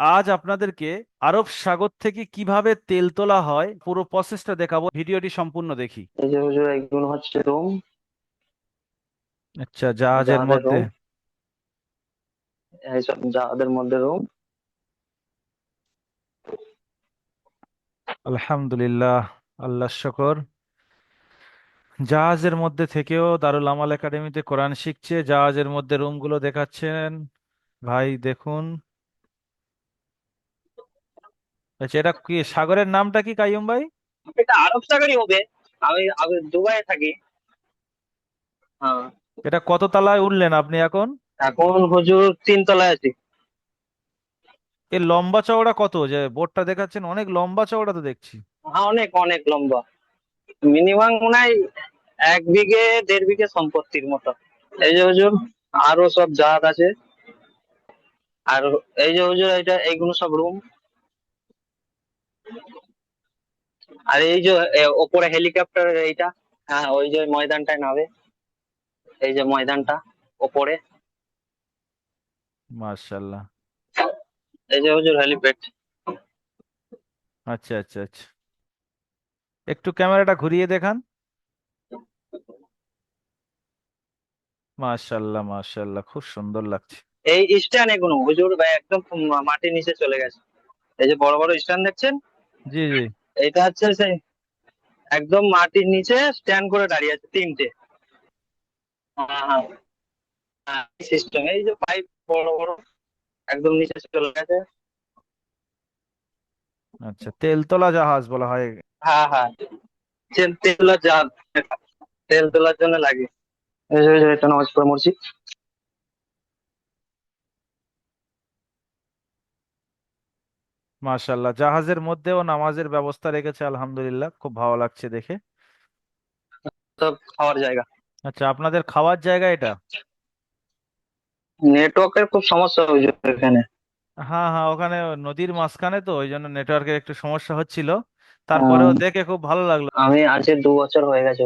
আজ আপনাদেরকে আরব সাগর থেকে কীভাবে তেল তোলা হয় পুরো প্রসেসটা দেখাবো। ভিডিওটি সম্পূর্ণ দেখি। এই যে হুজুর এগুলো হচ্ছে রুম। আচ্ছা জাহাজের জাহাজের মধ্যে। রুম। এইসব জাহাজের মধ্যে রুম। আলহামদুলিল্লাহ আল্লাহ শকর। জাহাজের মধ্যে থেকেও দারুল আমাল একাডেমিতে কোরআন শিখছে। জাহাজের মধ্যে রুমগুলো দেখাচ্ছেন। ভাই দেখুন। আচ্ছা এটা কি সাগরের নামটা কি কাইয়ুম ভাই? এটা আরব সাগরই হবে। আমি আমি দুবাইয়ে থাকি। হ্যাঁ। এটা কত তলায় উঠলেন আপনি এখন? এখন হুজুর তিন তলায় আছি। এর লম্বা চওড়া কত? যে বোর্ডটা দেখাচ্ছেন অনেক লম্বা চওড়া তো দেখছি। হ্যাঁ অনেক অনেক লম্বা। মিনিমাম মনে হয় এক বিঘে দেড় বিঘে সম্পত্তির মতো। এই যে হুজুর আরও সব জাহাজ আছে। আর এই যে হুজুর এটা এইগুলো সব রুম আর এই যে ওপরে হেলিকপ্টার এইটা হ্যাঁ ওই যে ময়দানটায় নামে। এই যে ময়দানটা ওপরে। মার্শাল্লাহ এই যে হুজুর হেলিপ্যাড আচ্ছা আচ্ছা আচ্ছা। একটু ক্যামেরাটা ঘুরিয়ে দেখান। মাশাল্লাহ মাশাল্লাহ খুব সুন্দর লাগছে। এই স্ট্যান্ড এগুলো হুজুর ভাই একদম মাটির নিচে চলে গেছে। এই যে বড় বড় স্ট্যান্ড দেখছেন? জি জি। এটা হচ্ছে সেই একদম মাটির নিচে স্ট্যান্ড করে দাঁড়িয়ে আছে তিনটে। হ্যাঁ হ্যাঁ সিস্টেম এই যে পাইপ বড় বড় একদম নিচে চলে গেছে। আচ্ছা তেলতলা জাহাজ বলা হয়। হ্যাঁ হ্যাঁ। তেল তেল জাহাজ তেল তোলার জন্য লাগে। এটা নামাজ পড়ে মরছি। মাশাল্লাহ জাহাজের মধ্যেও নামাজের ব্যবস্থা রেখেছে আলহামদুলিল্লাহ। খুব ভালো লাগছে দেখে। খাওয়ার জায়গা। আচ্ছা আপনাদের খাওয়ার জায়গা এটা? নেটওয়ার্কের খুব সমস্যা হুজুর এখানে হ্যাঁ হ্যাঁ ওখানে নদীর মাঝখানে তো ওই জন্য নেটওয়ার্কের একটু সমস্যা হচ্ছিল। তারপরেও দেখে খুব ভালো লাগল। আমি আজ দু বছর হয়ে গেছে